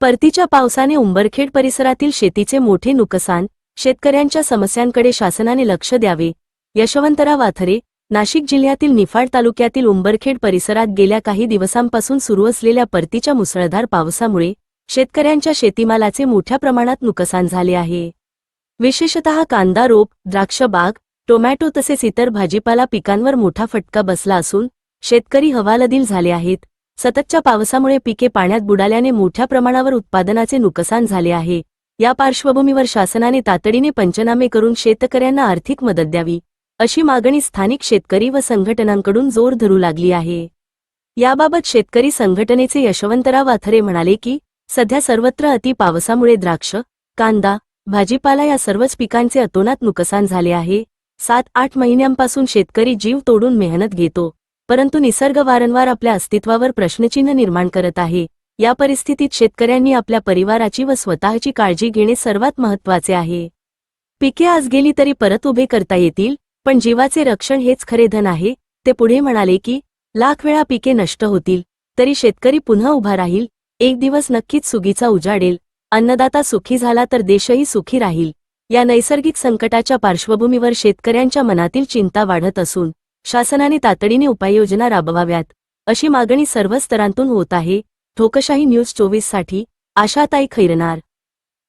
परतीच्या पावसाने उंबरखेड परिसरातील शेतीचे मोठे नुकसान शेतकऱ्यांच्या समस्यांकडे शासनाने लक्ष द्यावे. यशवंतराव वाथरे नाशिक जिल्ह्यातील निफाड तालुक्यातील उंबरखेड परिसरात गेल्या काही दिवसांपासून सुरू असलेल्या परतीच्या मुसळधार पावसामुळे शेतकऱ्यांच्या शेतीमालाचे मोठ्या प्रमाणात नुकसान झाले आहे. विशेषतः कांदा रोप द्राक्ष बाग टोमॅटो तसेच इतर भाजीपाला पिकांवर मोठा फटका बसला असून शेतकरी हवालदिल झाले आहेत. सततच्या पावसामुळे पिके पाण्यात बुडाल्याने मोठ्या प्रमाणावर उत्पादनाचे नुकसान झाले आहे. या पार्श्वभूमीवर शासनाने तातडीने पंचनामे करून शेतकऱ्यांना आर्थिक मदत द्यावी अशी मागणी स्थानिक शेतकरी व संघटनांकडून जोर धरू लागली आहे. याबाबत शेतकरी संघटनेचे यशवंतराव आथरे म्हणाले की सध्या सर्वत्र अति पावसामुळे द्राक्ष कांदा भाजीपाला या सर्वच पिकांचे अतोनात नुकसान झाले आहे. सात आठ महिन्यांपासून शेतकरी जीव तोडून मेहनत घेतो. परंतु निसर्ग वारंवार आपल्या अस्तित्वावर प्रश्नचिन्ह निर्माण करत आहे. या परिस्थितीत शेतकऱ्यांनी आपल्या परिवाराची व स्वतःची काळजी घेणे सर्वात महत्त्वाचे आहे. पिके आज गेली तरी परत उभे करता येतील पण जीवाचे रक्षण हेच खरे धन आहे. ते पुढे म्हणाले की लाख वेळा पिके नष्ट होतील तरी शेतकरी पुन्हा उभा राहील एक दिवस नक्कीच सुगीचा उजाडेल अन्नदाता सुखी झाला तर देशही सुखी राहील. या नैसर्गिक संकटाच्या पार्श्वभूमीवर शेतकऱ्यांच्या मनातील चिंता वाढत असून शासनाने तातडीने उपाययोजना राबवाव्यात अशी मागणी सर्व स्तरांतून होत आहे. ठोकशाही न्यूज चोवीससाठी आशाताई खैरनार.